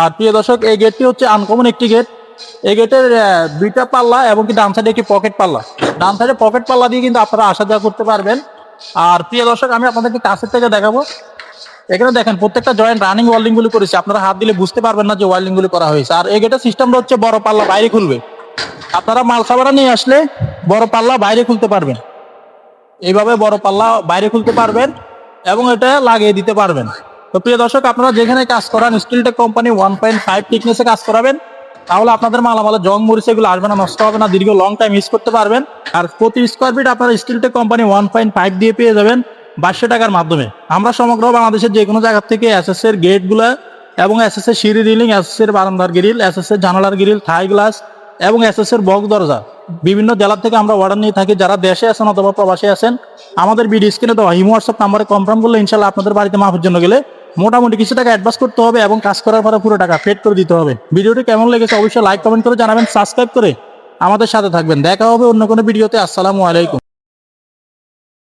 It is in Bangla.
আর প্রিয় দর্শক, এই গেটটি হচ্ছে আনকমন একটি গেট। এই গেটের দুইটা পাল্লা এবং কি ডান সাইডে একটি পকেট পাল্লা। ডান সাইডে পকেট পাল্লা দিয়ে কিন্তু আপনারা আসা যাওয়া করতে পারবেন। আর প্রিয় দর্শক, আমি আপনাদেরকে কাছের থেকে দেখাবো। এখানে দেখেন, প্রত্যেকটা জয়েন্ট রানিং ওয়েল্ডিং গুলি করেছে। আপনারা হাত দিলে বুঝতে পারবেন না যে ওয়েল্ডিং গুলি করা হয়েছে। আর এই গেটের সিস্টেমটা হচ্ছে বড় পাল্লা, বাইরে খুলবে। আপনারা মাল সাবারা নিয়ে আসলে বড় পাল্লা বাইরে খুলতে পারবেন। এইভাবে বড় পাল্লা বাইরে খুলতে পারবেন এবং এটা লাগিয়ে দিতে পারবেন। তো প্রিয় দর্শক, আপনারা যেখানে কাজ করান Steeltech company one point five টিকনেসে কাজ করাবেন, তাহলে আপনাদের মালামালে জং মরিচ এগুলো আসবে না, নষ্ট হবে না, দীর্ঘ লং টাইম ইউজ করতে পারবেন। আর প্রতি স্কোয়ার ফিট আপনারা Steeltech company one point five দিয়ে পেয়ে যাবেন বাইশশো টাকার মাধ্যমে। আমরা সমগ্র বাংলাদেশের যে কোনো জায়গা থেকে এসএস এর গেটগুলো এবং এসএস এর সিঁড়ি রিলিং এসএস এর বারান্দার গ্রিল এসএস এর জানালার গ্রিল থাই গ্লাস এবং এসএস এর বক্স দরজা, বিভিন্ন জেলা থেকে আমরা অর্ডার নিয়ে থাকি। যারা দেশে আছেন অথবা প্রবাসে আছেন, আমাদের বিডি স্ক্রিনে দেওয়া হিমো হোয়াটসঅ্যাপ নাম্বারে কনফার্ম করলে ইনশাল্লাহ আপনাদের বাড়িতে মাপের জন্য গেলে মোটামুটি কিছু টাকা অ্যাডভান্স করতে হবে এবং কাজ করার পরে পুরো টাকা পেড করে দিতে হবে। ভিডিওটি কেমন লেগেছে অবশ্যই লাইক কমেন্ট করে জানাবেন সাবস্ক্রাইব করে আমাদের সাথে থাকবেন। দেখা হবে অন্য কোনো ভিডিওতে। আসসালামু আলাইকুম।